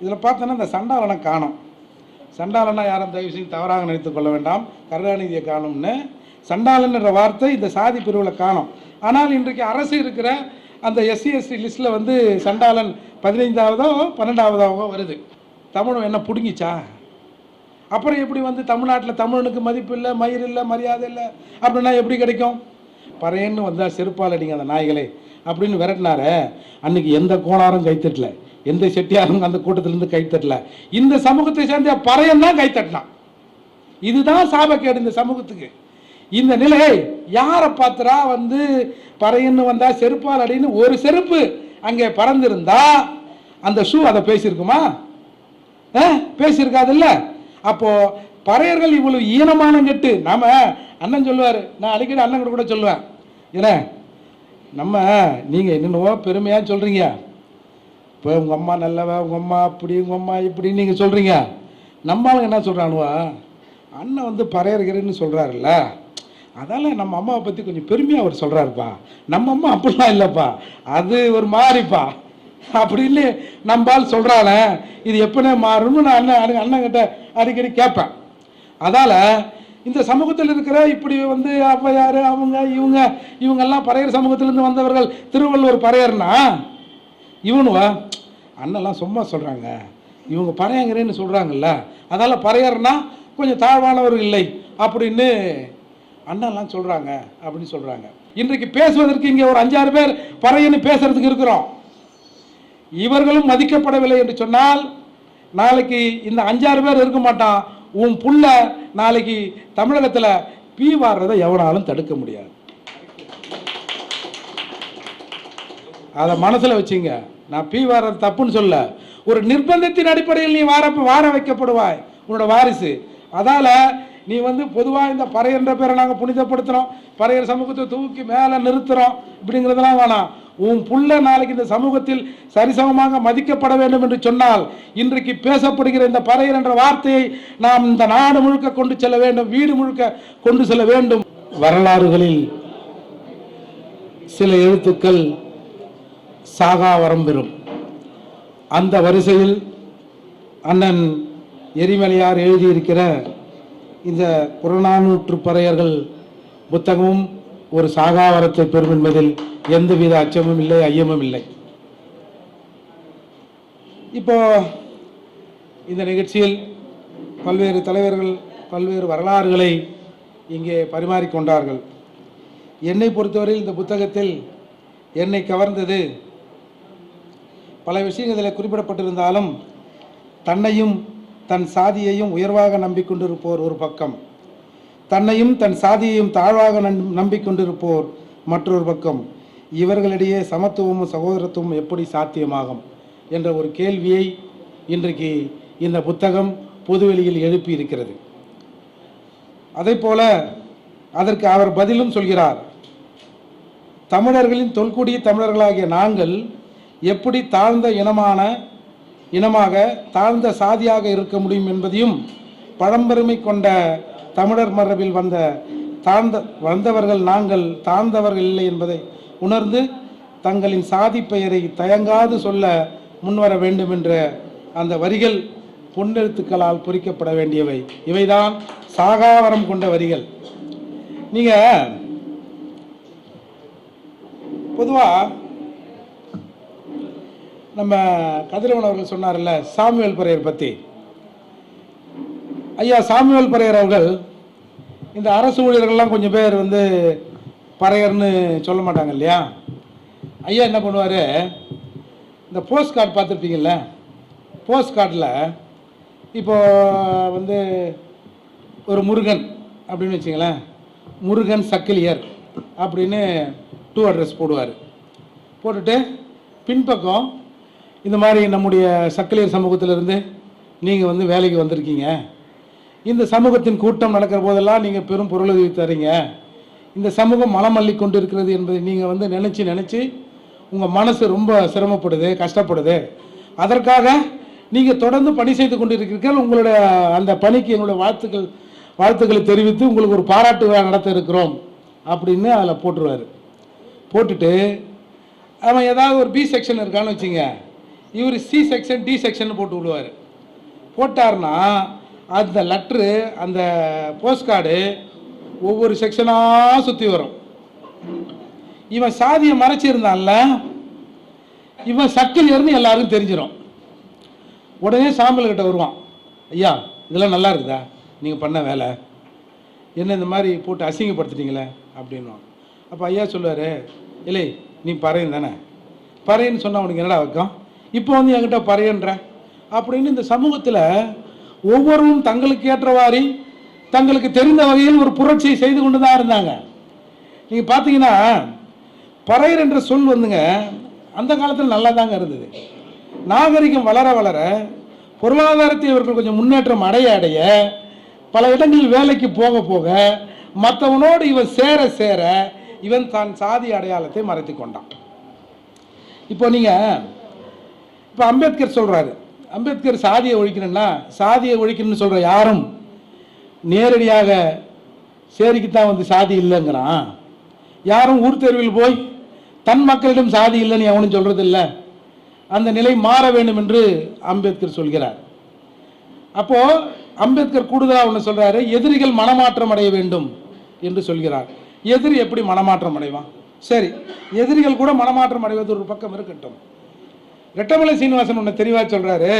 இதில் பார்த்தோன்னா இந்த சண்டாளனை காணும். சண்டாளனா யாரும் தயவு செய்து தவறாக நினைத்துக் கொள்ள வேண்டாம். கருணாநிதியை காணும்னு. சண்டாளன் வார்த்தை இந்த சாதி பிரிவில் காணும். ஆனால் இன்றைக்கு அரசு இருக்கிற அந்த எஸ்சி எஸ்டி லிஸ்ட்டில் வந்து சண்டாளன் பதினைந்தாவதோ பன்னெண்டாவதாவோ வருது. தமிழும் என்ன பிடுங்கிச்சா? அப்புறம் எப்படி வந்து தமிழ்நாட்டில் தமிழனுக்கு மதிப்பு இல்லை மயிர் இல்லை மரியாதை இல்லை? அப்படின்னா எப்படி கிடைக்கும்? பறையன்னு வந்தால் செருப்பால் அடிங்க அந்த நாய்களே அப்படின்னு விரட்டினார. அன்னைக்கு எந்த கோணாரும் கைத்தட்டல. எந்த செட்டியாரும் அந்த கூட்டத்திலிருந்து கைத்தட்டல இந்த சமூகத்தை சேர்ந்த பறையன் தான் கைத்தட்டினான் இதுதான் சாபக்கேடு இந்த சமூகத்துக்கு. இந்த நிலை யாரை பார்த்துரா வந்து பறையன்னு வந்தா செருப்பால் அடின்னு ஒரு செருப்பு அங்கே பறந்திருந்தா அந்த ஷூ அதை பேசியிருக்குமா? ஆ? பேசியிருக்காதுல்ல? அப்போ பறையர்கள் இவ்வளவு ஈனமான கெட்டு நாம அண்ணன் சொல்லுவார் நான் அடிக்கடி அண்ணன் கூட கூட சொல்லுவேன். ஏன்னா நம்ம நீங்கள் என்னென்னவோ பெருமையாக சொல்கிறீங்க இப்போ உங்கள் அம்மா நல்லவ உங்கள் அம்மா அப்படி உங்கள் அம்மா இப்படி நீங்கள் சொல்கிறீங்க நம்மளுங்க என்ன சொல்கிறானுவா அண்ணன் வந்து பறையறுகிறேன்னு சொல்கிறாருல்ல அதால நம்ம அம்மாவை பற்றி கொஞ்சம் பெருமையாக அவர் சொல்கிறாருப்பா நம்ம அம்மா அப்படிலாம் இல்லைப்பா. அது ஒரு மாதிரிப்பா. அப்படின்னு நம்பால் சொல்கிறானே இது எப்பனே மாறும்னு நான் அண்ணன் அண்ணன் அடிக்கடி கேட்பேன். அதால் இந்த சமூகத்தில் இருக்கிற இப்படி வந்து அப்போ யார் அவங்க இவங்க இவங்கெல்லாம் பறையர் சமூகத்திலேருந்து வந்தவர்கள் திருவள்ளுவர் பறையர்னா இவனுவா? அண்ணெல்லாம் சும்மா சொல்கிறாங்க இவங்க பறையங்கிறேன்னு சொல்கிறாங்கல்ல அதால் பறையர்னா கொஞ்சம் தாழ்வானவர் இல்லை அப்படின்னு அண்ணெல்லாம் சொல்கிறாங்க அப்படின்னு சொல்கிறாங்க இன்றைக்கு பேசுவதற்கு இங்கே ஒரு அஞ்சாறு பேர் பறையன்னு பேசுறதுக்கு இருக்கிறோம். இவர்களும் மதிக்கப்படவில்லை என்று சொன்னால் நாளைக்கு இந்த அஞ்சாறு பேர் இருக்க மாட்டான். உன் புள்ள நாளைக்கு தமிழகத்தில் பீ வாடுறதை எவனாலும் தடுக்க முடியாது. அதை மனசில் வச்சுங்க. நான் பி வாடுறது தப்புன்னு சொல்ல. ஒரு நிர்பந்தத்தின் அடிப்படையில் நீ வார வார வைக்கப்படுவாய் உன்னோட வாரிசு. அதால் நீ வந்து பொதுவாக இந்த பறையன்ற பேரை நாங்கள் புனிதப்படுத்துகிறோம் பறையர் சமூகத்தை தூக்கி மேலே நிறுத்துகிறோம் இப்படிங்கிறதெல்லாம் வேணாம். உன் புள்ள நாளைக்கு இந்த சமூகத்தில் சரிசமமாக மதிக்கப்பட வேண்டும் என்று சொன்னால் இன்றைக்கு பேசப்படுகிற இந்த பறையர் என்ற வார்த்தையை நாம் இந்த நாடு முழுக்க கொண்டு செல்ல வேண்டும் வீடு முழுக்க கொண்டு செல்ல வேண்டும். வரலாறுகளில் சில எழுத்துக்கள் சாகா வரம் பெறும். அந்த வரிசையில் அண்ணன் எரிமலையார் எழுதியிருக்கிற இந்த புறநானூற்று பறையர்கள் புத்தகமும் ஒரு சாகாவரத்தை பெறும் என்பதில் எந்தவித அச்சமும் இல்லை ஐயமும் இல்லை. இப்போ இந்த நிகழ்ச்சியில் பல்வேறு தலைவர்கள் பல்வேறு வரலாறுகளை இங்கே பரிமாறிக்கொண்டார்கள். என்னை பொறுத்தவரையில் இந்த புத்தகத்தில் என்னை கவர்ந்தது பல விஷயங்கள் இதில் குறிப்பிடப்பட்டிருந்தாலும் தன்னையும் தன் சாதியையும் உயர்வாக நம்பிக்கொண்டிருப்போர் ஒரு பக்கம். தன்னையும் தன் சாதியையும் தாழ்வாக நம்- நம்பிக்கொண்டிருப்போர் மற்றொரு பக்கம். இவர்களிடையே சமத்துவமும் சகோதரத்துவமும் எப்படி சாத்தியமாகும் என்ற ஒரு கேள்வியை இன்றைக்கு இந்த புத்தகம் பொதுவெளியில் எழுப்பி இருக்கிறது போல அதற்கு அவர் பதிலும் சொல்கிறார். தமிழர்களின் தொல்குடி தமிழர்களாகிய நாங்கள் எப்படி தாழ்ந்த இனமான இனமாக தாழ்ந்த சாதியாக இருக்க முடியும் என்பதையும் பழம்பெருமை கொண்ட தமிழர் மரபில் வந்த தாழ்ந்த வந்தவர்கள் நாங்கள் தாழ்ந்தவர்கள் இல்லை என்பதை உணர்ந்து தங்களின் சாதி பெயரை தயங்காது சொல்ல முன்வர வேண்டும் என்ற அந்த வரிகள் பொன்னெழுத்துக்களால் பொறிக்கப்பட வேண்டியவை. இவைதான் சாகாவரம் கொண்ட வரிகள். நீங்கள் பொதுவாக நம்ம கதிரவன் அவர்கள் சொன்னார்ல சாமுவேல் பரையர் பற்றி ஐயா சாமுவேல் பரையர் அவர்கள் இந்த அரசு ஊழியர்கள்லாம் கொஞ்சம் பேர் வந்து பறையர்னு சொல்ல மாட்டாங்க இல்லையா? ஐயா என்ன பண்ணுவார்? இந்த போஸ்ட் கார்டு பார்த்துருப்பீங்கள்ல போஸ்ட் கார்டில் இப்போ வந்து ஒரு முருகன் அப்படின்னு வச்சிங்களேன் முருகன் சக்கிலியர் அப்படின்னு டூ அட்ரஸ் போடுவார். போட்டுட்டு பின்பக்கம் இந்த மாதிரி நம்முடைய சக்கலியர் சமூகத்திலிருந்து நீங்கள் வந்து வேலைக்கு வந்திருக்கீங்க. இந்த சமூகத்தின் கூட்டம் நடக்கிற போதெல்லாம் நீங்கள் பெரும் பொருளுதவி தரீங்க. இந்த சமூகம் மலம் அள்ளி கொண்டு இருக்கிறது என்பதை நீங்கள் வந்து நினச்சி நினச்சி உங்கள் மனசு ரொம்ப சிரமப்படுது கஷ்டப்படுது. அதற்காக நீங்கள் தொடர்ந்து பணி செய்து கொண்டு இருக்கிறீர்கள் உங்களுடைய அந்த பணிக்கு எங்களுடைய வாழ்த்துக்கள் வாழ்த்துக்களை தெரிவித்து உங்களுக்கு ஒரு பாராட்டு விழா நடத்த இருக்கிறோம் அப்படின்னு அதில் போட்டுருவார். போட்டுட்டு அவன் ஏதாவது ஒரு பி செக்ஷன் இருக்கான்னு வச்சுங்க. இவர் சி செக்ஷன் டி செக்ஷன் போட்டு விடுவார். போட்டார்னா அந்த லெட்ரு அந்த போஸ்ட் கார்டு ஒவ்வொரு செக்ஷனாக சுற்றி வரும். இவன் சாதியை மறைச்சிருந்தான்ல இவன் சக்கில் இருந்து எல்லாருக்கும் தெரிஞ்சிடும் உடனே சாம்பல் கிட்ட வருவான். ஐயா இதெல்லாம் நல்லா இருக்குதா? நீங்கள் பண்ண வேலை. என்ன இந்த மாதிரி போட்டு அசிங்கப்படுத்திட்டீங்களே? அப்படின்வான் அப்போ ஐயா சொல்லுவார் இல்லை நீ பறையன் தானே? பறையன்னு சொன்னால் உனக்கு என்னடா வைக்கம்? இப்போ வந்து என்கிட்ட பறையன்ற அப்படின்னு இந்த சமூகத்தில் ஒவ்வொருவரும் தங்களுக்கு ஏற்றவாறு தங்களுக்கு தெரிந்த வகையில் ஒரு புரட்சியை செய்து கொண்டு தான் இருந்தாங்க. நீங்கள் பார்த்தீங்கன்னா பறையர் என்ற சொல் வந்துங்க அந்த காலத்தில் நல்லா தாங்க இருந்தது. நாகரிகம் வளர வளர பொருளாதாரத்தை இவர்கள் கொஞ்சம் முன்னேற்றம் அடைய அடைய பல இடங்களில் வேலைக்கு போக போக மற்றவனோடு இவன் சேர சேர இவன் தான் சாதி அடையாளத்தை மறைத்து கொண்டான். இப்போ நீங்கள் இப்போ அம்பேத்கர் சொல்கிறாரு அம்பேத்கர் சாதியை ஒழிக்கணும்னா சாதியை ஒழிக்கணும்னு சொல்கிற யாரும் நேரடியாக சேரிக்குத்தான் வந்து சாதி இல்லைங்கிறான். யாரும் ஊர் தெருவில் போய் தன் மக்களிடம் சாதி இல்லைன்னு எவனும் சொல்கிறது இல்லை அந்த நிலை மாற வேண்டும் என்று அம்பேத்கர் சொல்கிறார். அப்போது அம்பேத்கர் கூடுதலாக ஒன்று சொல்கிறாரு எதிரிகள் மனமாற்றம் அடைய வேண்டும் என்று சொல்கிறார். எதிரி எப்படி மனமாற்றம் அடைவான்? சரி எதிரிகள் கூட மனமாற்றம் அடைவது ஒரு பக்கம் இருக்கட்டும். ரெட்டமலை சீனிவாசன் ஒன்று தெளிவாக சொல்றாரு.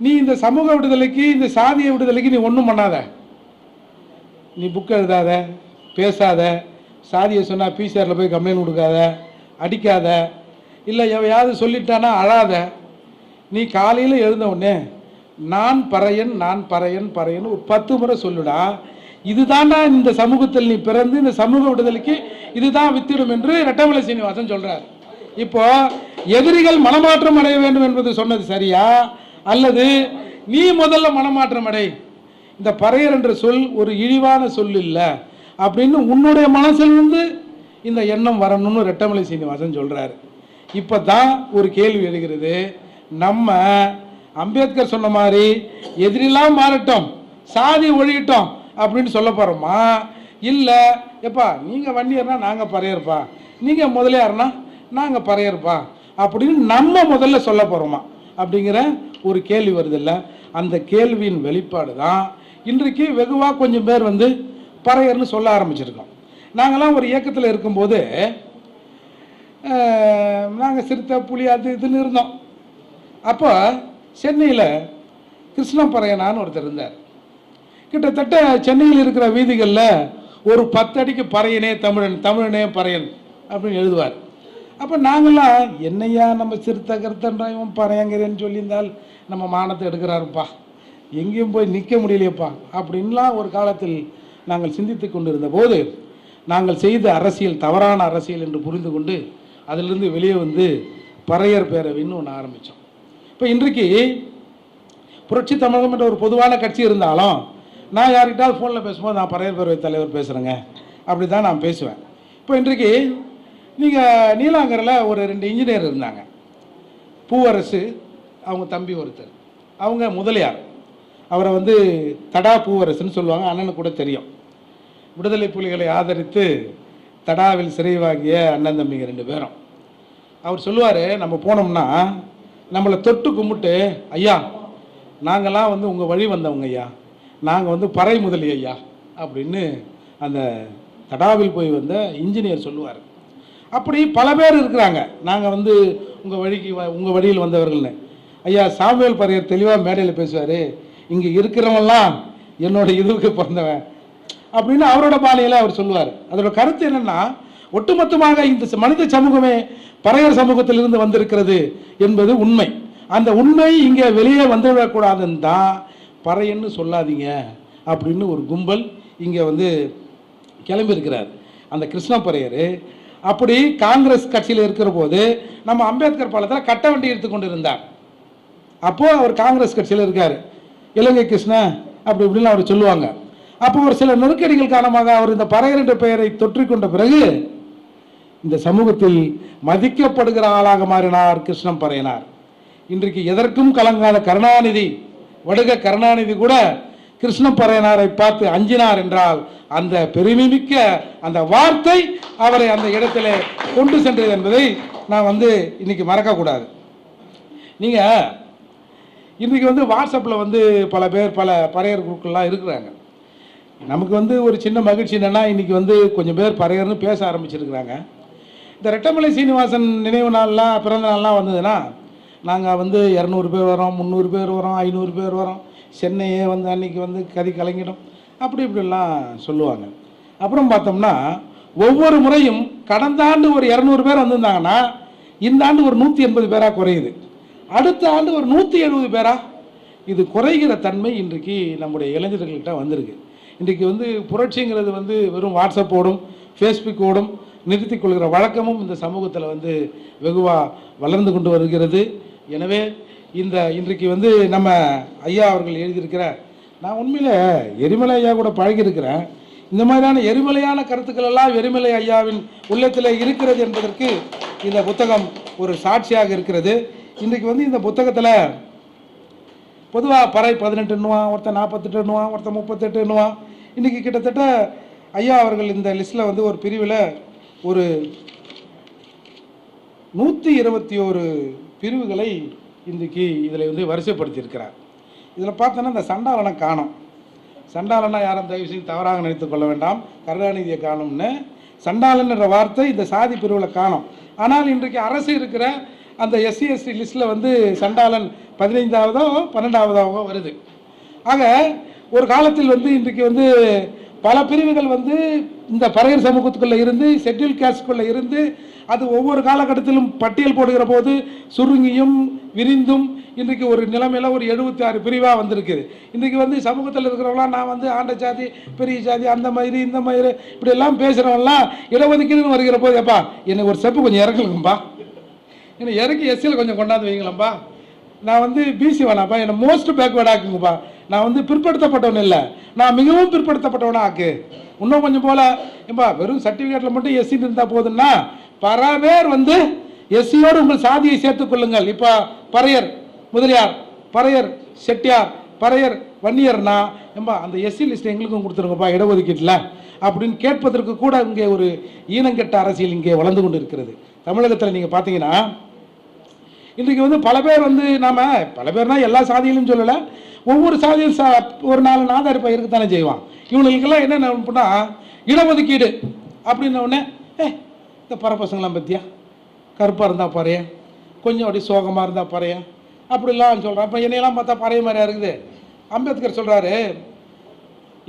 நீ இந்த சமூக விடுதலைக்கு இந்த சாதிய விடுதலைக்கு நீ ஒன்றும் பண்ணாத. நீ புக் எழுதாத பேசாத சாதியை சொன்னால் பிசிஆரில் போய் கம்ப்ளைண்ட் கொடுக்காத அடிக்காத இல்லை எவையாவது சொல்லிட்டானா அழாத. நீ காலையில் எழுந்த உடனே நான் பறையன் நான் பறையன் பறையன் ஒரு பத்து முறை சொல்லுடா. இதுதான்டா இந்த சமூகத்தில் நீ பிறந்து இந்த சமூக விடுதலைக்கு இதுதான் வித்திடும் என்று ரெட்டமலை சீனிவாசன் சொல்கிறார் இப்போ எதிரிகள் மனமாற்றம் அடைய வேண்டும் என்பது சொன்னது சரியா? அல்லது நீ முதல்ல மனமாற்றம் அடை. இந்த பறையர் என்ற சொல் ஒரு இழிவான சொல் இல்லை. அப்படின்னு உன்னுடைய மனசிலிருந்து இந்த எண்ணம் வரணும்னு ரெட்டமலை சீனிவாசன் சொல்கிறாரு இப்போ தான் ஒரு கேள்வி எழுகிறது. நம்ம அம்பேத்கர் சொன்ன மாதிரி எதிரெல்லாம் மாறட்டும் சாதி ஒழியிட்டோம் அப்படின்னு சொல்ல போகிறோமா இல்லை எப்பா நீங்கள் வன்னியர்னா நாங்கள் பறையர்ப்பா? நீங்கள் முதலியார்னா நாங்கள் பறையர்ப்பா அப்படின்னு நம்ம முதல்ல சொல்ல போகிறோமா அப்படிங்கிற ஒரு கேள்வி வருதில்ல. அந்த கேள்வியின் வெளிப்பாடு தான் இன்றைக்கு வெகுவாக கொஞ்சம் பேர் வந்து பறையர்னு சொல்ல ஆரம்பிச்சிருக்கோம். நாங்களாம் ஒரு இயக்கத்தில் இருக்கும்போது நாங்கள் சிறுத்தை புலி அது இதுன்னு இருந்தோம். அப்போ சென்னையில் கிருஷ்ணப்பறையனான்னு ஒருத்தர் இருந்தார். கிட்டத்தட்ட சென்னையில் இருக்கிற வீதிகளில் ஒரு பத்தடிக்கு பறையனே தமிழன் தமிழனே பறையன் அப்படின்னு எழுதுவார். அப்போ நாங்களாம் என்னையா நம்ம சிறுத்தை கருத்தன்றா இவன் பறையங்கிறேன்னு சொல்லியிருந்தால் நம்ம மானத்தை எடுக்கிறாருப்பா. எங்கேயும் போய் நிற்க முடியலையப்பா. அப்படின்லாம் ஒரு காலத்தில் நாங்கள் சிந்தித்து கொண்டிருந்த போது நாங்கள் செய்த அரசியல் தவறான அரசியல் என்று புரிந்து கொண்டு அதிலிருந்து வெளியே வந்து பறையர் பேரவைன்னு ஒன்று ஆரம்பித்தோம் இப்போ இன்றைக்கு புரட்சி தமிழகம் என்ற ஒரு பொதுவான கட்சி இருந்தாலும் நான் யார்கிட்டாவது ஃபோனில் பேசும்போது நான் பறையர் பேரவை தலைவர் பேசுகிறேங்க அப்படி தான் நான் பேசுவேன். இப்போ இன்றைக்கு நீங்கள் நீலாங்கரில் ஒரு ரெண்டு இன்ஜினியர் இருந்தாங்க. பூவரசு அவங்க தம்பி ஒருத்தர். அவங்க முதலியார். அவரை வந்து தடா பூவரசுன்னு சொல்லுவாங்க அண்ணனுக்கு கூட தெரியும். விடுதலை புலிகளை ஆதரித்து தடாவில் சிறை வாங்கிய அண்ணன் தம்பிங்க ரெண்டு பேரும். அவர் சொல்லுவார் நம்ம போனோம்னா நம்மளை தொட்டு கும்பிட்டு ஐயா நாங்கள்லாம் வந்து உங்கள் வழி வந்தவங்க ஐயா. நாங்கள் வந்து பறை முதலி ஐயா. அப்படின்னு அந்த தடாவில் போய் வந்த இன்ஜினியர் சொல்லுவார். அப்படி பல பேர் இருக்கிறாங்க. நாங்கள் வந்து உங்கள் வழிக்கு வ உங்கள் வழியில் வந்தவர்கள்னு. ஐயா சாமுவேல் பறையர் தெளிவாக மேடையில் பேசுவார். இங்கே இருக்கிறவங்களாம் என்னோட இதுவுக்கு பிறந்தவன். அப்படின்னு அவரோட பாலையில் அவர் சொல்லுவார். அதோட கருத்து என்னென்னா ஒட்டுமொத்தமாக இந்த ச- மனித சமூகமே பறையர் சமூகத்திலிருந்து வந்திருக்கிறது என்பது உண்மை. அந்த உண்மை இங்கே வெளியே வந்துவிடக்கூடாதுன்னு தான் பறையன்னு சொல்லாதீங்க அப்படின்னு ஒரு கும்பல் இங்கே வந்து கிளம்பியிருக்கிறார். அந்த கிருஷ்ண பறையர் அப்படி காங்கிரஸ் கட்சியில் இருக்கிற போது நம்ம அம்பேத்கர் பாலத்தில் கட்ட வண்டி எடுத்து கொண்டு இருந்தார் அப்போது அவர் காங்கிரஸ் கட்சியில் இருக்கார். இலங்கை கிருஷ்ண அப்படி இப்படின்னு அவர் சொல்லுவாங்க. அப்போ ஒரு சில நெருக்கடிகள் காரணமாக அவர் இந்த பறையர் என்ற பெயரை தொற்றிக்கொண்ட பிறகு இந்த சமூகத்தில் மதிக்கப்படுகிற ஆளாக மாறினார் கிருஷ்ணம் பறையினார். இன்றைக்கு எதற்கும் கலங்காத கருணாநிதி வடுக கருணாநிதி கூட கிருஷ்ணப்பறையனாரை பார்த்து அஞ்சினார் என்றால் அந்த பெருமைமிக்க அந்த வார்த்தை அவரை அந்த இடத்துல கொண்டு சென்றது என்பதை நான் வந்து இன்னைக்கு மறக்கக்கூடாது. நீங்கள் இன்றைக்கி வந்து வாட்ஸ்அப்பில் வந்து பல பேர் பல பறையர் குழுக்கள்லாம் இருக்கிறாங்க. நமக்கு வந்து ஒரு சின்ன மகிழ்ச்சி என்னென்னா இன்றைக்கி வந்து கொஞ்சம் பேர் பறையர்னு பேச ஆரம்பிச்சிருக்கிறாங்க. இந்த ரெட்டமலை சீனிவாசன் நினைவு நாள்லாம் பிறந்த நாள்லாம் வந்ததுன்னா நாங்கள் வந்து இரநூறு பேர் வரோம் முந்நூறு பேர் வரோம் ஐநூறு பேர் வரோம். சென்னையே வந்து அன்றைக்கி வந்து கதி கலங்கிடும். அப்படி இப்படிலாம் சொல்லுவாங்க. அப்புறம் பார்த்தோம்னா ஒவ்வொரு முறையும் கடந்த ஆண்டு ஒரு இரநூறு பேர் வந்திருந்தாங்கன்னா இந்த ஆண்டு ஒரு நூற்றி எண்பது பேராக குறையுது. அடுத்த ஆண்டு ஒரு நூற்றி எழுபது பேராக இது குறைகிற தன்மை இன்றைக்கு நம்முடைய இளைஞர்கள்கிட்ட வந்திருக்கு. இன்றைக்கு வந்து புரட்சிங்கிறது வந்து வெறும் வாட்ஸ்அப்போடும் ஃபேஸ்புக்கோடும் நிறுத்திக் கொள்கிற வழக்கமும் இந்த சமூகத்தில் வந்து வெகுவாக வளர்ந்து கொண்டு வருகிறது. எனவே இந்த இன்றைக்கு வந்து நம்ம ஐயா அவர்கள் எழுதியிருக்கிற நான் உண்மையில் எரிமலை ஐயா கூட பழகியிருக்கிறேன். இந்த மாதிரியான எரிமலையான கருத்துக்கள் எல்லாம் எரிமலை ஐயாவின் உள்ளத்தில் இருக்கிறது என்பதற்கு இந்த புத்தகம் ஒரு சாட்சியாக இருக்கிறது. இன்றைக்கு வந்து இந்த புத்தகத்தில் பொதுவாக பறை பதினெட்டுன்னுவான் ஒருத்தன் நாற்பத்தெட்டுன்னுவான் ஒருத்தன் முப்பத்தெட்டுன்னுவான் இன்றைக்கி கிட்டத்தட்ட ஐயா அவர்கள் இந்த லிஸ்ட்டில் வந்து ஒரு பிரிவில் ஒரு நூற்றி இருபத்தி ஒரு பிரிவுகளை இன்றைக்கு இதில் வந்து வரிசைப்படுத்தியிருக்கிறார். இதில் பார்த்தோன்னா இந்த சண்டாளனை காணும். சண்டாளனா யாரும் தயவு செய்து தவறாக நினைத்து கொள்ள வேண்டாம். கருணாநிதியை காணும்னு சண்டாளன்ற வார்த்தை இந்த சாதி பிரிவில் காணும். ஆனால் இன்றைக்கு அரசு இருக்கிற அந்த எஸ்சி எஸ்டி லிஸ்ட்டில் வந்து சண்டாளன் பதினைந்தாவதோ பன்னெண்டாவதாவோ வருது. ஆக ஒரு காலத்தில் வந்து இன்றைக்கு வந்து பல பிரிவுகள் வந்து இந்த பறையர் சமூகத்துக்குள்ளே இருந்து செட்டில் கேஸ்டுக்குள்ளே இருந்து அது ஒவ்வொரு காலகட்டத்திலும் பட்டியல் போடுகிற போது சுருங்கியும் விரிந்தும் இன்றைக்கு ஒரு நிலைமையில் ஒரு எழுபத்தி ஆறு பிரிவாக வந்திருக்குது. இன்றைக்கி வந்து சமூகத்தில் இருக்கிறவங்களாம் நான் வந்து ஆண்ட ஜாதி பெரிய ஜாதி அந்த மாதிரி இந்த மாதிரி இப்படியெல்லாம் பேசுகிறவங்களாம் இடஒதுக்கீடுன்னு வருகிற போது எப்பா எனக்கு ஒரு செப்பு கொஞ்சம் இறக்கலுங்கப்பா என்னை இறக்கி எஸ்சியில் கொஞ்சம் கொண்டாந்து வைங்களேன்ப்பா. நான் வந்து பிசி வேணாப்பா என்னை மோஸ்ட் பேக்வேர்டாக்குங்கப்பா நான் வந்து பிற்படுத்தப்பட்டவன் இல்லை. நான் மிகவும் பிற்படுத்தப்பட்டவனா ஆக்கு இன்னும் கொஞ்சம் போல ஏம்பா வெறும் சர்டிஃபிகேட்டில் மட்டும் எஸ்சின்னு இருந்தால் போதுன்னா பரவேர் வந்து எஸ்சியோடு உங்கள் சாதியை சேர்த்துக் கொள்ளுங்கள். இப்போ பறையர் முதலியார் பறையர் செட்டியார் பறையர் வன்னியர்னா ஏம்பா அந்த எஸ்சி லிஸ்ட் எங்களுக்கும் கொடுத்துருங்கப்பா இடஒதுக்கீட்டில். அப்படின்னு கேட்பதற்கு கூட இங்கே ஒரு ஈனங்கெட்ட அரசியல் இங்கே வளர்ந்து கொண்டு இருக்கிறது தமிழகத்தில் நீங்கள் பார்த்தீங்கன்னா இன்றைக்கு வந்து பல பேர் வந்து நாம் பல பேர்னா எல்லா சாதியிலும் சொல்லலை. ஒவ்வொரு சாதியும் சா ஒரு நாலு நாதாரி பயிருக்கு தானே செய்வான். இவங்களுக்கெல்லாம் என்ன நினைப்புனா இடஒதுக்கீடு அப்படின்ன உடனே ஏ இந்த பரப்பசங்களாம் பற்றியா கருப்பாக இருந்தால் பறைய. கொஞ்சம் அப்படி சோகமாக இருந்தால் பறைய. அப்படிலாம் சொல்கிறான் இப்போ என்னையெல்லாம் பார்த்தா பறைய மாதிரியா இருக்குது. அம்பேத்கர் சொல்கிறாரு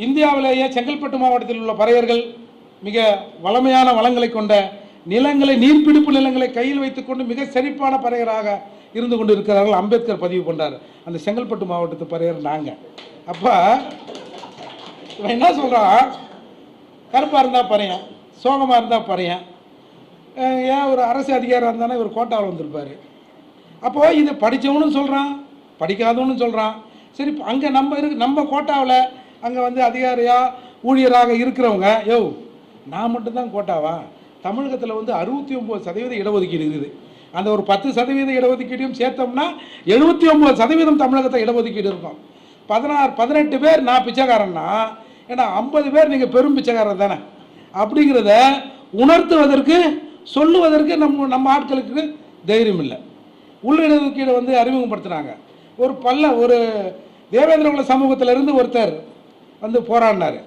இந்தியாவிலேயே செங்கல்பட்டு மாவட்டத்தில் உள்ள பறையர்கள் மிக வளமையான வளங்களை கொண்ட நிலங்களை நீர்பிடிப்பு நிலங்களை கையில் வைத்துக்கொண்டு மிக செழிப்பான பறையராக இருந்து கொண்டு இருக்கிறார்கள் அம்பேத்கர் பதிவு பண்ணார் அந்த செங்கல்பட்டு மாவட்டத்து பறையர் நாங்கள் அப்போ இவன் என்ன சொல்கிறான் கருப்பாக இருந்தால் பறையன் சோகமாக இருந்தால் பறையன். ஏன் ஒரு அரசு அதிகாரியாக இருந்தானே இவர் கோட்டாவில் வந்திருப்பார். அப்போது இது படித்தவனும் சொல்கிறான் படிக்காதவனும் சொல்கிறான் சரி அங்கே நம்ம இருக்கு நம்ம கோட்டாவில் அங்கே வந்து அதிகாரியாக ஊழியராக இருக்கிறவங்க யோ நான் மட்டும்தான் கோட்டாவா? தமிழகத்தில் வந்து அறுபத்தி ஒம்பது சதவீத இடஒதுக்கீடு இருக்குது. அந்த ஒரு பத்து சதவீத இடஒதுக்கீடையும் சேர்த்தோம்னா எழுபத்தி ஒம்பது சதவீதம் தமிழகத்தை இடஒதுக்கீடு இருக்கும். பதினாறு பதினெட்டு பேர் நான் பிச்சைக்காரன்னா ஏன்னா ஐம்பது பேர் நீங்கள் பெரும் பிச்சைக்காரர் தானே. அப்படிங்கிறத உணர்த்துவதற்கு சொல்லுவதற்கு நம்ம நம்ம ஆட்களுக்கு தைரியம் இல்லை உள்ளிடஒதுக்கீடு வந்து அறிமுகப்படுத்தினாங்க ஒரு பல்ல ஒரு தேவேந்திரகுல சமூகத்திலிருந்து ஒருத்தர் வந்து போராடினார்.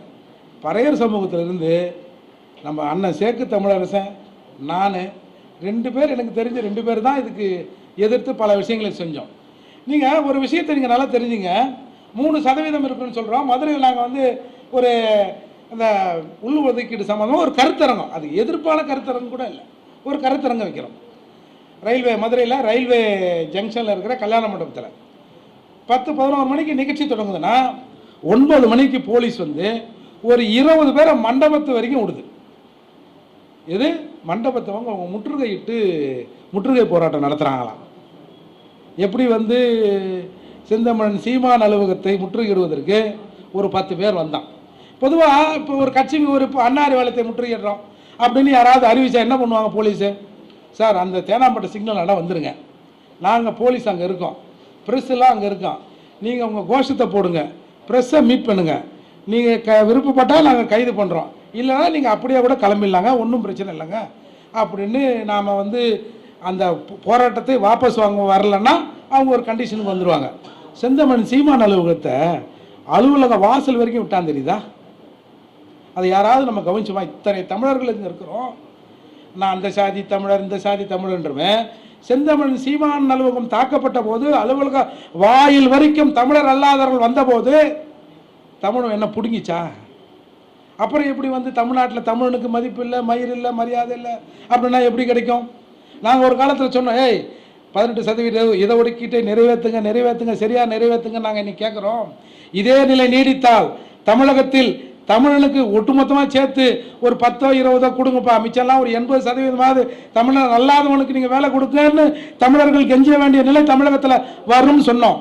பறையர் சமூகத்திலிருந்து நம்ம அண்ணன் சேக்கு தமிழரசன் நான் ரெண்டு பேர் எனக்கு தெரிஞ்ச ரெண்டு பேர் தான் இதுக்கு எதிர்த்து பல விஷயங்களை செஞ்சோம். நீங்கள் ஒரு விஷயத்தை நீங்கள் நல்லா தெரிஞ்சுங்க. மூணு சதவீதம் இருக்குன்னு சொல்கிறோம் மதுரையில் நாங்கள் வந்து ஒரு அந்த உள் ஒதுக்கீடு சம்மந்தமாக ஒரு கருத்தரங்கம். அது எதிர்ப்பான கருத்தரங்கம் கூட இல்லை. ஒரு கருத்தரங்கம் வைக்கிறோம். ரயில்வே மதுரையில் ரயில்வே ஜங்ஷனில் இருக்கிற கல்யாண மண்டபத்தில். பத்து பதினோரு மணிக்கு நிகழ்ச்சி தொடங்குதுன்னா ஒன்பது மணிக்கு போலீஸ் வந்து ஒரு இருபது பேரை மண்டபத்து வரைக்கும் விடுது. எது? மண்டபத்தை அவங்க அவங்க முற்றுகையிட்டு முற்றுகை போராட்டம் நடத்துகிறாங்களாம் எப்படி வந்து செந்தமிழன் சீமான் அலுவலகத்தை முற்றுகையிடுவதற்கு ஒரு பத்து பேர் வந்தான். பொதுவாக இப்போ ஒரு கட்சி ஒரு இப்போ அன்னாரி வேலத்தை முற்றுகையிடுறோம் அப்படின்னு யாராவது அறிவிச்சா என்ன பண்ணுவாங்க போலீஸு? சார் அந்த தேனாம்பட்ட சிக்னல் இடம் நாங்கள் போலீஸ் அங்கே இருக்கோம். ப்ரெஸ்ஸெல்லாம் அங்கே இருக்கோம். நீங்கள் உங்கள் கோஷத்தை போடுங்க. ப்ரெஸ்ஸை மீட் பண்ணுங்கள் நீங்கள் க விருப்பப்பட்டால் நாங்கள் கைது பண்ணுறோம் இல்லைன்னா நீங்கள் அப்படியே கூட கிளம்பிடலாங்க ஒன்றும் பிரச்சனை இல்லைங்க. அப்படின்னு நாம் வந்து அந்த போராட்டத்தை வாபஸ் வாங்க வரலன்னா அவங்க ஒரு கண்டிஷனுக்கு வந்துடுவாங்க செந்தமன் சீமான் அலுவலகத்தை அலுவலக வாசல் வரைக்கும் விட்டான் தெரியுதா? அதை யாராவது நம்ம கவனிச்சுமா? இத்தனை தமிழர்கள் இருந்து இருக்கிறோம். நான் அந்த சாதி தமிழர் இந்த சாதி தமிழன்றவன். செந்தமிழன் சீமான் அலுவலகம் தாக்கப்பட்ட போது அலுவலக வாயில் வரைக்கும் தமிழர் அல்லாதவர்கள் வந்தபோது தமிழன் என்ன பிடுங்கிச்சா? அப்புறம் எப்படி வந்து தமிழ்நாட்டில் தமிழனுக்கு மதிப்பு இல்லை மயிர் இல்லை மரியாதை இல்லை? அப்படின்னா எப்படி கிடைக்கும்? நாங்கள் ஒரு காலத்தில் சொன்னோம் ஏய் பதினெட்டு சதவீதம் இதை ஒடுக்கிட்டு நிறைவேற்றுங்க நிறைவேற்றுங்க சரியாக நிறைவேற்றுங்க நாங்கள் இன்னைக்கு கேட்குறோம் இதே நிலை நீடித்தால் தமிழகத்தில் தமிழனுக்கு ஒட்டுமொத்தமாக சேர்த்து ஒரு பத்தோ இருபதோ கொடுங்கப்பா. மிச்சம்லாம் ஒரு எண்பது சதவீதமாவது தமிழர் அல்லாதவனுக்கு நீங்கள் வேலை கொடுக்கன்னு தமிழர்கள் கெஞ்ச வேண்டிய நிலை தமிழகத்தில் வரும்னு சொன்னோம்.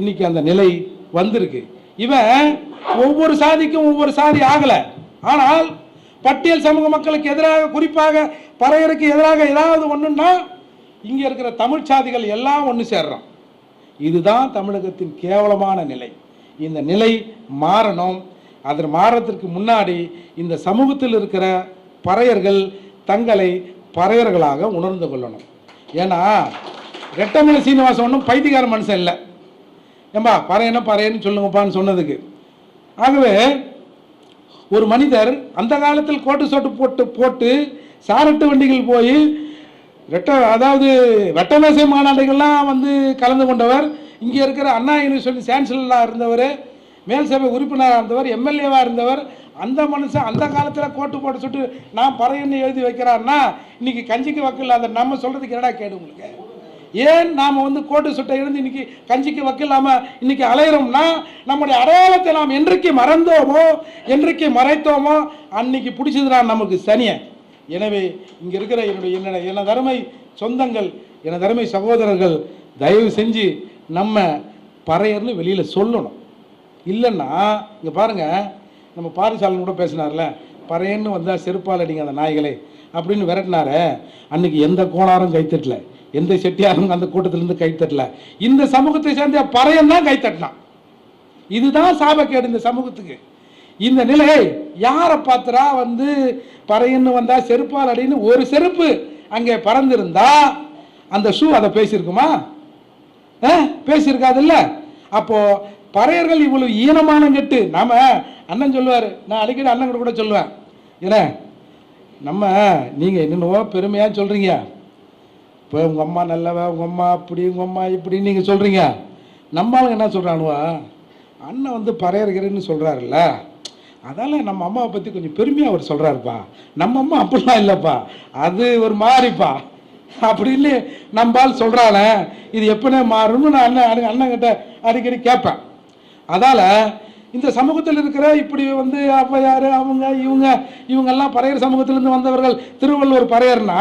இன்றைக்கி அந்த நிலை வந்திருக்கு. இவன் ஒவ்வொரு சாதிக்கும் ஒவ்வொரு சாதி ஆகலை. ஆனால் பட்டியல் சமூக மக்களுக்கு எதிராக குறிப்பாக பறையருக்கு எதிராக ஏதாவது ஒன்றுன்னா இங்கே இருக்கிற தமிழ் சாதிகள் எல்லாம் ஒன்று சேர்றோம். இதுதான் தமிழகத்தின் கேவலமான நிலை. இந்த நிலை மாறணும். அது மாறத்திற்கு முன்னாடி இந்த சமூகத்தில் இருக்கிற பறையர்கள் தங்களை பறையர்களாக உணர்ந்து கொள்ளணும். ஏன்னா ரெட்டமலை சீனிவாசன் ஒன்றும் பைத்தியக்கார மனுஷன் இல்லை. ஏம்பா பறையனா பறையன்னு சொல்லுங்கப்பான்னு சொன்னதுக்கு. ஆகவே ஒரு மனிதர் அந்த காலத்தில் கோட்டு சோட்டு போட்டு போட்டு சாரட்டு வண்டிகள் போய் ரெட்ட அதாவது வெட்டமேசை மாநாடுகள்லாம் வந்து கலந்து கொண்டவர் இங்கே இருக்கிற அண்ணா யூனிவர்சிட்டி சான்சலராக இருந்தவர் மேல் சபை உறுப்பினராக இருந்தவர் எம்எல்ஏவாக இருந்தவர் அந்த மனுஷன் அந்த காலத்தில் கோட்டு போட்டு சுட்டு நான் பறையன்னு எழுதி வைக்கிறான்னா இன்னைக்கு கஞ்சிக்கு வக்கில் அதை நம்ம சொல்கிறதுக்கு என்னடா கேடு உங்களுக்கு? ஏன் நாம் வந்து கோட்டு சுட்டை இருந்து இன்னைக்கு கஞ்சிக்கு வக்கில்லாமல் இன்னைக்கு அலையிறோம்னா நம்முடைய அடையாளத்தை நாம் என்றைக்கு மறந்தோமோ என்றைக்கு மறைத்தோமோ அன்னைக்கு பிடிச்சதுனா நமக்கு சனிய. எனவே இங்கே இருக்கிற என்னுடைய என்ன என தருமை சொந்தங்கள் என தருமை சகோதரர்கள் தயவு செஞ்சு நம்ம பறையர்னு வெளியில் சொல்லணும். இல்லைன்னா இங்கே பாருங்க நம்ம பாரிசாலன் கூட பேசினார்ல பறையன்னு வந்தால் செருப்பால் அடிங்க அந்த நாய்களே அப்படின்னு விரட்டினாரு அன்னைக்கு எந்த கோணாரும் கைத்தட்டலை. எந்த செட்டியாரும் அந்த கூட்டத்திலிருந்து கைத்தட்டல இந்த சமூகத்தை சேர்ந்த பறையன் தான் கைத்தட்டினான் இதுதான் சாபக்கேடு இந்த சமூகத்துக்கு. இந்த நிலை யாரை பார்த்துறா வந்து பறையன்னு வந்தா செருப்பால் அடின்னு ஒரு செருப்பு அங்கே பறந்திருந்தா அந்த ஷூ அதை பேசியிருக்குமா? பேசியிருக்காது இல்லை அப்போ பறையர்கள் இவ்வளவு ஈனமான கெட்டு நாம அண்ணன் சொல்லுவார் நான் அடிக்கடி அண்ணன் கூட சொல்லுவேன். ஏன்னா நம்ம நீங்கள் என்னென்னவோ பெருமையாக சொல்கிறீங்க இப்போ உங்கள் அம்மா நல்லவ உங்கள் அம்மா அப்படி உங்கள் அம்மா இப்படி நீங்கள் சொல்கிறீங்க நம்ம ஆளுங்க என்ன சொல்கிறானுவா அண்ணன் வந்து பறையறுகிறேன்னு சொல்கிறாருல்ல அதால நம்ம அம்மாவை பற்றி கொஞ்சம் பெருமையாக அவர் சொல்கிறாருப்பா நம்ம அம்மா அப்படிலாம் இல்லைப்பா. அது ஒரு மாதிரிப்பா அப்படின்னு நம்பால் சொல்கிறாளே இது எப்பனே மாறும்னு நான் அண்ணன் அண்ணன் அண்ணன் அடிக்கடி கேட்பேன். அதால் இந்த சமூகத்தில் இருக்கிற இப்படி வந்து அப்போ யார் அவங்க இவங்க இவங்கெல்லாம் பறையர் சமூகத்திலேருந்து வந்தவர்கள் திருவள்ளுவர் பறையர்னா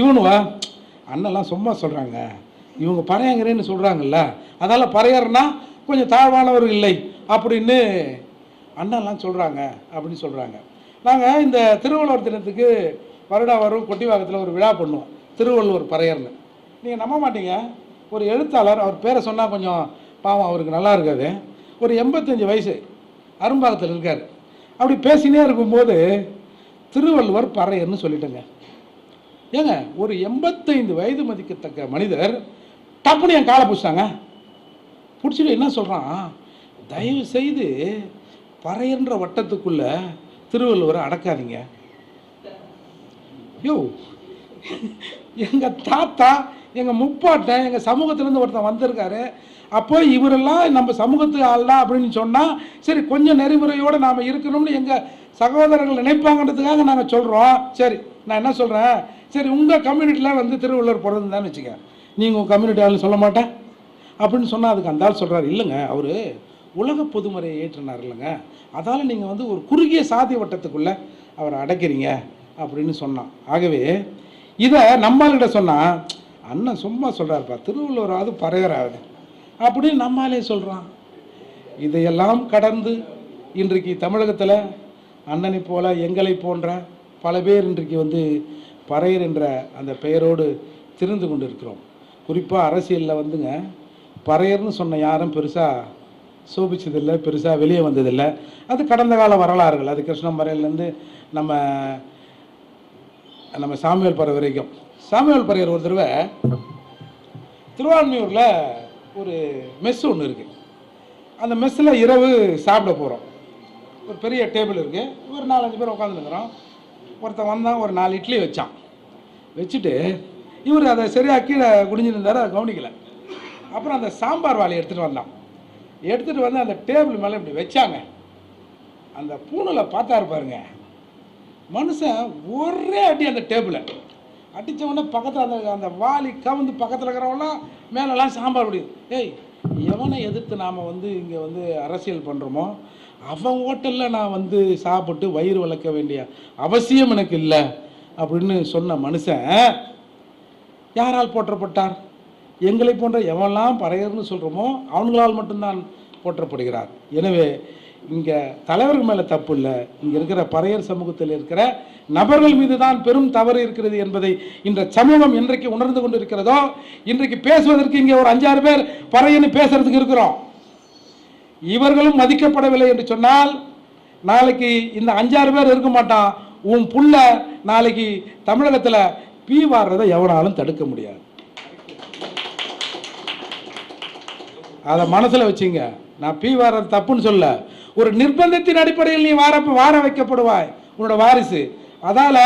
இவனுவா? அண்ணெல்லாம் சும்மா சொல்கிறாங்க இவங்க பறையங்கிறேன்னு சொல்கிறாங்கல்ல அதால் பறையர்னா கொஞ்சம் தாழ்வானவர் இல்லை அப்படின்னு அண்ணெல்லாம் சொல்கிறாங்க அப்படின்னு சொல்கிறாங்க நாங்கள் இந்த திருவள்ளுவர் தினத்துக்கு வருடா வரும் கொட்டிவாக்கத்தில் ஒரு விழா பண்ணுவோம். திருவள்ளுவர் பறையர்னு. நீங்கள் நம்ப மாட்டீங்க. ஒரு எழுத்தாளர் அவர் பேரை சொன்னால் கொஞ்சம் பாவம் அவருக்கு நல்லா இருக்காது. ஒரு எண்பத்தஞ்சு வயசு அரும்பாகத்தில் இருக்கார். அப்படி பேசினே இருக்கும்போது திருவள்ளுவர் பறையர்னு சொல்லிட்டேங்க. ஏங்க ஒரு எண்பத்தைந்து வயது மதிக்கத்தக்க மனிதர் டப்புன்னு என் காலை பிடிச்சிட்டாங்க. பிடிச்சிட்டு என்ன சொல்கிறான் தயவு செய்து பறையன்ற வட்டத்துக்குள்ள திருவள்ளுவரை அடக்காதீங்க. யோ எங்கள் தாத்தா எங்கள் முப்பாட்டன் எங்கள் சமூகத்திலேருந்து ஒருத்தன் வந்திருக்காரு. அப்போ இவரெல்லாம் நம்ம சமூகத்து ஆள்லாம் அப்படின்னு சொன்னால் சரி கொஞ்சம் நெறிமுறையோடு நாம் இருக்கணும்னு எங்கள் சகோதரர்கள் நினைப்பாங்கன்றதுக்காக நாங்கள் சொல்கிறோம் சரி நான் என்ன சொல்கிறேன் சரி உங்கள் கம்யூனிட்டியில் வந்து திருவள்ளுவர் பிறந்தான்னு வச்சுக்க. நீங்கள் உங்கள் கம்யூனிட்டி ஆளுன்னு சொல்ல மாட்டேன். அப்படின்னு சொன்னால் அதுக்கு அந்த ஆள் சொல்கிறார் இல்லைங்க அவர் உலக பொதுமுறையை ஏற்றினார் இல்லைங்க. அதால் நீங்கள் வந்து ஒரு குறுகிய சாதி வட்டத்துக்குள்ளே அவரை அடைக்கிறீங்க அப்படின்னு சொன்னான். ஆகவே இதை நம்மால்கிட்ட சொன்னா அண்ணன் சும்மா சொல்கிறாருப்பா திருவள்ளுவராவது பறையராது அப்படின்னு நம்மாலே சொல்கிறான் இதையெல்லாம் கடந்து இன்றைக்கு தமிழகத்தில் அண்ணனை போல எங்களை போன்ற பல பேர் இன்றைக்கு வந்து பறையர் என்ற அந்த பெயரோடு திரிந்து கொண்டு இருக்கிறோம் குறிப்பாக அரசியலில் வந்துங்க பறையர்னு சொன்ன யாரும் பெருசாக சோபிச்சதில்லை பெருசாக வெளியே வந்ததில்லை. அது கடந்த கால வரலாறுகள். அது கிருஷ்ணம்பரையிலேருந்து நம்ம நம்ம சாமியல் பறை வரைக்கும். சாமியல் பறையர் ஒரு தடவை திருவான்மையூரில் ஒரு மெஸ் ஒன்று இருக்குது அந்த மெஸ்ஸில் இரவு சாப்பிட போகிறோம் ஒரு பெரிய டேபிள் இருக்குது ஒரு நாலஞ்சு பேர் உட்காந்துருக்குறோம் ஒருத்தன் வந்தான் ஒரு நாலு இட்லி வச்சான். வச்சுட்டு இவர் அதை சரியாக கீழே குடிஞ்சிருந்தார் அதை கவனிக்கலை. அப்புறம் அந்த சாம்பார் வாழை எடுத்துகிட்டு வந்தான். எடுத்துகிட்டு வந்து அந்த டேபிள் மேலே இப்படி வச்சாங்க. அந்த பூணில் பார்த்தா இருப்பாருங்க மனுஷன் ஒரே அடி அந்த டேபிளை. அடித்த உடனே பக்கத்தில் அந்த அந்த வாளி கவுந்து பக்கத்தில் இருக்கிறவங்களாம் மேலெல்லாம் சாம்பார் முடியுது ஏய் எவனை எதிர்த்து நாம் வந்து இங்கே வந்து அரசியல் பண்ணுறோமோ அவன் ஹோட்டலில் நான் வந்து சாப்பிட்டு வயிறு வளர்க்க வேண்டிய அவசியம் எனக்கு இல்லை அப்படின்னு சொன்ன மனுஷன் யாரால் போற்றப்பட்டார்? எங்களை போன்ற எவெல்லாம் பறையர்னு சொல்கிறோமோ அவங்களால் மட்டும்தான் போற்றப்படுகிறார். எனவே இங்கே தலைவர்கள் மேலே தப்பு இல்லை. இங்கே இருக்கிற பறையர் சமூகத்தில் இருக்கிற நபர்கள் மீது தான் பெரும் தவறு இருக்கிறது என்பதை இந்த சமூகம் இன்றைக்கு உணர்ந்து கொண்டு இருக்கிறதோ இன்றைக்கு பேசுவதற்கு இங்கே ஒரு அஞ்சாறு பேர் பறையன்னு பேசுறதுக்கு இருக்கிறோம். இவர்களும் மதிக்கப்படவில்லை என்று சொன்னால் நாளைக்கு இந்த அஞ்சாறு பேர் இருக்க மாட்டான் உன் புள்ள நாளைக்கு தமிழகத்தில் பீ வாடுறதை எவனாலும் தடுக்க முடியாது. அதை மனசில் வச்சுங்க. நான் பீ வாடுறது தப்புன்னு சொல்ல. ஒரு நிர்பந்தத்தின் அடிப்படையில் நீ வார வார வைக்கப்படுவாய் உன்னோட வாரிசு. அதால்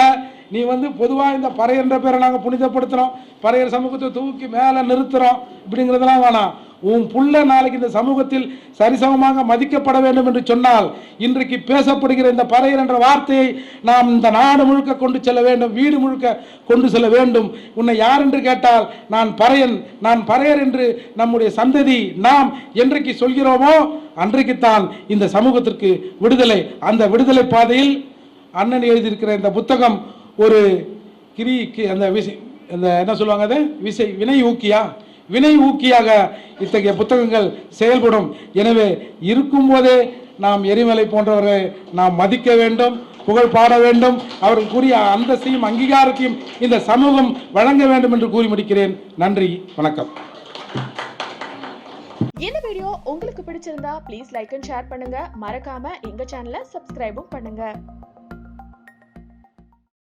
நீ வந்து பொதுவாக இந்த பறையன்ற பேரை நாங்கள் புனிதப்படுத்துகிறோம் பறையர் சமூகத்தை தூக்கி மேலே நிறுத்துகிறோம் இப்படிங்கிறதெல்லாம் வேணாம். உன் புள்ள நாளைக்கு இந்த சமூகத்தில் சரிசமமாக மதிக்கப்பட வேண்டும் என்று சொன்னால் இன்றைக்கு பேசப்படுகிற இந்த பறையர் என்ற வார்த்தையை நாம் இந்த நாடு முழுக்க கொண்டு செல்ல வேண்டும் வீடு முழுக்க கொண்டு செல்ல வேண்டும். உன்னை யார் என்று கேட்டால் நான் பறையன் நான் பறையர் என்று நம்முடைய சந்ததி நாம் என்றைக்கு சொல்கிறோமோ அன்றைக்குத்தான் இந்த சமூகத்திற்கு விடுதலை. அந்த விடுதலை பாதையில் அண்ணன் எழுதியிருக்கிற இந்த புத்தகம் ஒரு கிரி அந்த விசை அந்த என்ன சொல்லுவாங்க அது? விசை வினை ஊக்கியா? வினை ஊக்கியாக இத்தகைய புத்தகங்கள் செயல்படும். எனவே இருக்கும்போதே நாம் எரிமலை போன்றவரை நாம் மதிக்க வேண்டும் புகழ் பாட வேண்டும். அவர்களுக்குரிய அந்தஸ்தையும் அங்கீகாரத்தையும் இந்த சமூகம் வழங்க வேண்டும் என்று கூறி முடிக்கிறேன். நன்றி வணக்கம். இந்த வீடியோ உங்களுக்கு பிடிச்சிருந்தா ப்ளீஸ் லைக் அண்ட் ஷேர் பண்ணுங்க. மறக்காம எங்க சேனலை சப்ஸ்கிரைபும் பண்ணுங்க.